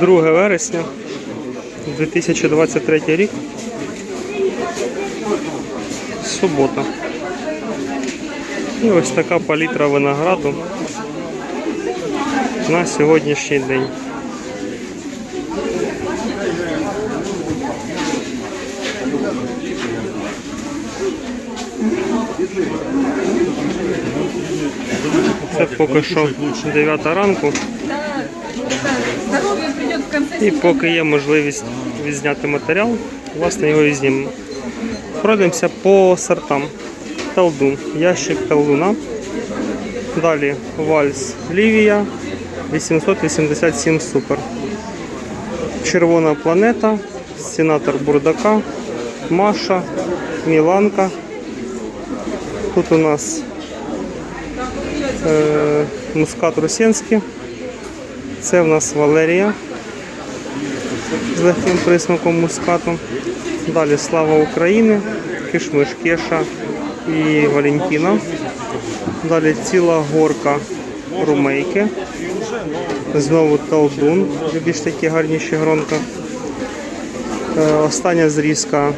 2 вересня 2023 рік. Субота. І ось така палітра винограду на сьогоднішній день. Це поки що 9 ранку. І поки є можливість відзняти матеріал, власне його і знімемо. Пройдемося по сортам. Талдун, ящик талдуна. Далі вальс Лівія 887 супер. Червона планета, сенатор Бурдака, Маша, Міланка. Тут у нас е, мускат Русенський. Це в нас Валерія з легким присмаком мускату. Далі Слава України, Кишмиш Кеша і Валентина. Далі ціла горка румейки. Знову Талдун, більш такі гарніші гронка. Е, Остання зрізка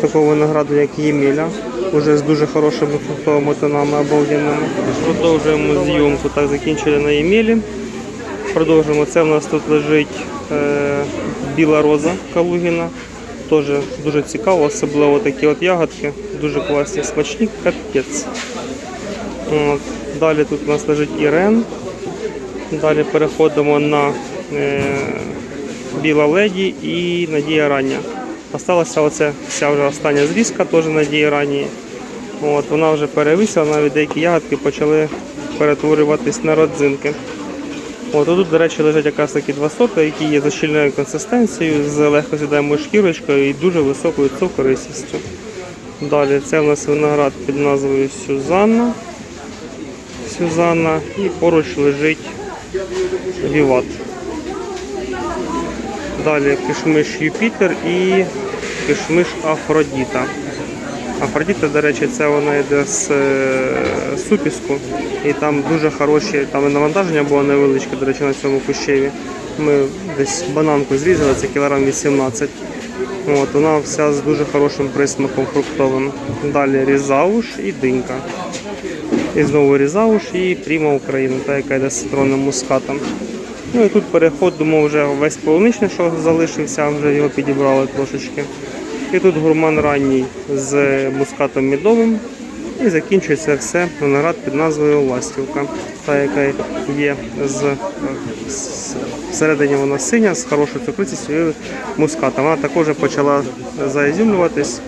такого винограду, як Єміля. Уже з дуже хорошими фруктовими тонами обалденними. Продовжуємо зйомку. Так, закінчили на Ємілі. Продовжуємо. Це в нас тут лежить е, біла роза Калугіна. Теж дуже цікаво, особливо такі от ягодки. Дуже класні, смачні, капець. От. Далі тут у нас лежить Ірен. Далі переходимо на е, Біла Леді і Надія Рання. Осталася оце вся вже остання зрізка, теж Надії Ранні. От, вона вже перевисила, навіть деякі ягодки почали перетворюватись на родзинки. От тут, до речі, лежать якраз такі два сорти, які є за щільною консистенцією, з легко з'їдаємою шкірочкою і дуже високою цукористістю. Далі це в нас виноград під назвою Сюзанна. Сюзанна і поруч лежить Віват. Далі кишмиш Юпітер і кишмиш Афродіта. Афродіта, до речі, це вона йде з е, супіску, і там дуже хороші, там і навантаження було невеличке, до речі, на цьому кущеві. Ми десь бананку зрізали, це кілограм 18. От, вона вся з дуже хорошим присмаком фруктовим. Далі різауш і динька. І знову різауш і пріма Україна, та яка йде з цитронним мускатом. Ну і тут переходимо вже весь полуничний, що залишився, вже його підібрали трошечки. І тут гурман ранній з мускатом мідовим. І закінчується все виноград під назвою Ластівка. Та, яка є з, з всередині вона синя, з хорошою цукрицістю мускатом. Вона також почала заізюмлюватись,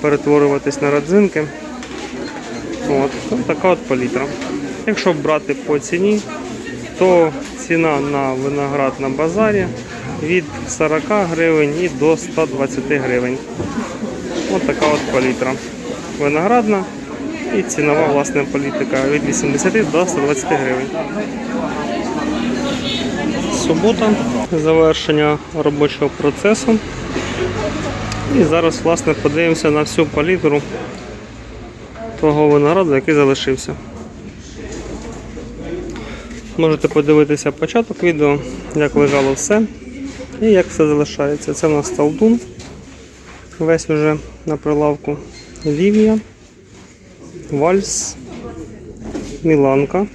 перетворюватись на родзинки. От, ну, така от палітра. Якщо брати по ціні, то ціна на виноград на базарі від 40 гривень і до 120 гривень. Ось така от палітра. Виноградна і цінова власне політика від 80 до 120 гривень. Субота, завершення робочого процесу. І зараз власне подивимося на всю палітру того винограду, який залишився. Можете подивитися початок відео, як лежало все і як все залишається. Це у нас талдун. Весь уже на прилавку Лівія, Вальс, Міланка,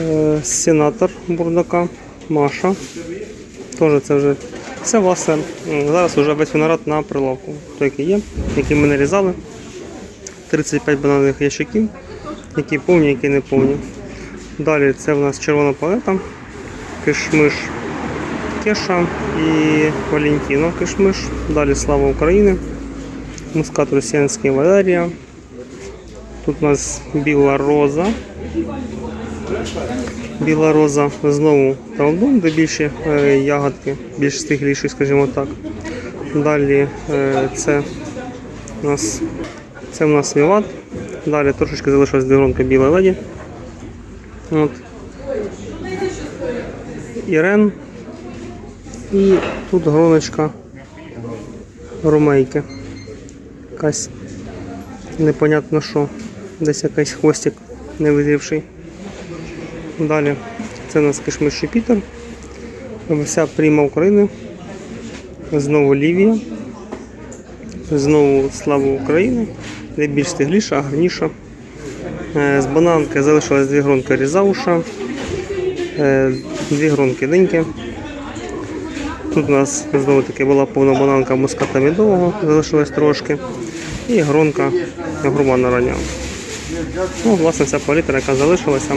е, Сенатор Бурдака, Маша. Теж це вже все власне. Зараз вже весь виноград на прилавку. Той, який є, який ми нарізали. 35 бананових ящиків, які повні, які не повні. Далі це в нас червона палета, кишмиш Кеша і Валентіно кишмиш. Далі Слава України, мускат росіянський Валерія. Тут у нас біла роза. Біла роза знову талдун, де більші е, ягодки, більш стигліші, скажімо так. Далі е, це у нас це у нас віват. Далі трошечки залишилась дегронка білої леді. От. Ірен. І тут гроночка румейки. Якась непонятно що. Десь якийсь хвостик невизрівший. Далі Це у нас кишмиш Юпітер. Вся пріма України. Знову Лівія. Знову слава України. Де більш стигліша, гарніша. Е, З бананки залишилось дві гронки різауша, е, дві гронки диньки. Тут у нас знову таки була повна бананка муската мідового, залишилось трошки. І гронка гурмана рання. Ну, власне, вся палітра, яка залишилася.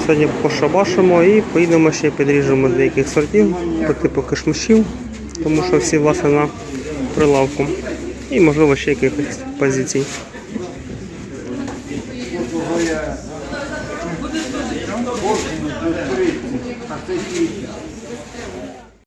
Сьогодні пошабашимо і поїдемо ще підріжемо деяких сортів по типу кишмишів, тому що всі власне на прилавку. І можливо ще якихось позицій.